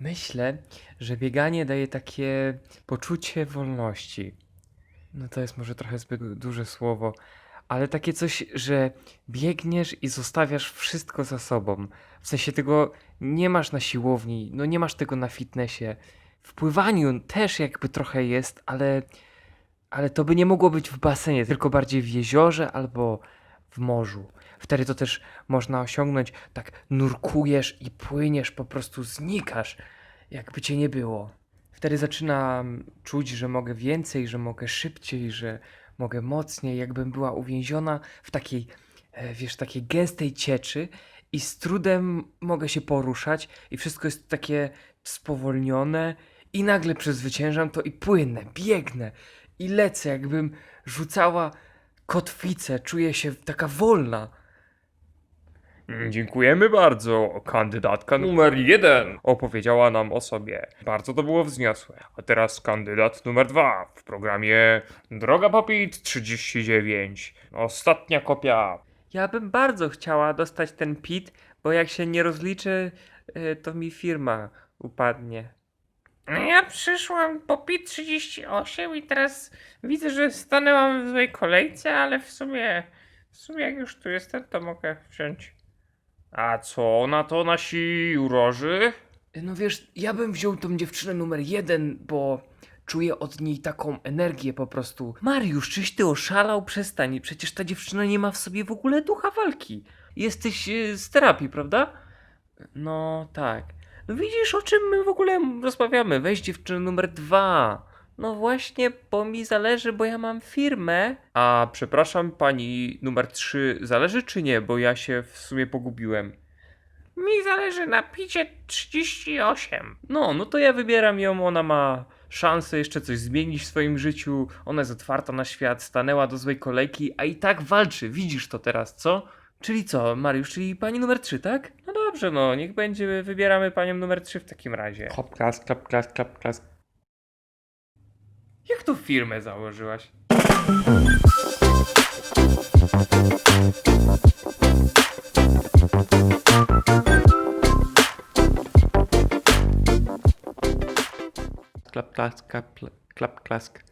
Myślę, że bieganie daje takie poczucie wolności. No to jest może trochę zbyt duże słowo, ale takie coś, że biegniesz i zostawiasz wszystko za sobą. W sensie tego nie masz na siłowni, no nie masz tego na fitnessie. W pływaniu też jakby trochę jest, ale, ale to by nie mogło być w basenie, tylko bardziej w jeziorze albo w morzu. Wtedy to też można osiągnąć, tak nurkujesz i płyniesz, po prostu znikasz, jakby cię nie było. Wtedy zaczynam czuć, że mogę więcej, że mogę szybciej, że mogę mocniej, jakbym była uwięziona w takiej, e, wiesz, takiej gęstej cieczy i z trudem mogę się poruszać i wszystko jest takie spowolnione i nagle przezwyciężam to i płynę, biegnę i lecę, jakbym rzucała kotwicę, czuję się taka wolna. Dziękujemy bardzo. Kandydatka numer jeden opowiedziała nam o sobie. Bardzo to było wzniosłe. A teraz kandydat numer dwa w programie Droga Popit 39. Ostatnia kopia. Ja bym bardzo chciała dostać ten PIT, bo jak się nie rozliczy, y, to mi firma upadnie. Ja przyszłam po PIT 38 i teraz widzę, że stanęłam w złej kolejce, ale w sumie, w sumie jak już tu jestem, to mogę wziąć. A co na to nasi jurorzy? No wiesz, ja bym wziął tą dziewczynę numer jeden, bo czuję od niej taką energię po prostu. Mariusz, czyś ty oszalał? Przestań, przecież ta dziewczyna nie ma w sobie w ogóle ducha walki. Jesteś y, z terapii, prawda? No tak. Widzisz, o czym my w ogóle rozmawiamy? Weź dziewczynę numer dwa. No właśnie, bo mi zależy, bo ja mam firmę. A przepraszam, pani numer trzy zależy czy nie? Bo ja się w sumie pogubiłem. Mi zależy na picie 38. No, no to ja wybieram ją, ona ma szansę jeszcze coś zmienić w swoim życiu, ona jest otwarta na świat, stanęła do złej kolejki, a i tak walczy, widzisz to teraz, co? Czyli co, Mariusz, czyli pani numer 3, tak? Dobrze, no, niech będzie, wybieramy panią numer 3 w takim razie. Klap, klas, klap, klas, klap, klas. Jak tu firmę założyłaś? Klap, klas, klap, klap, klask.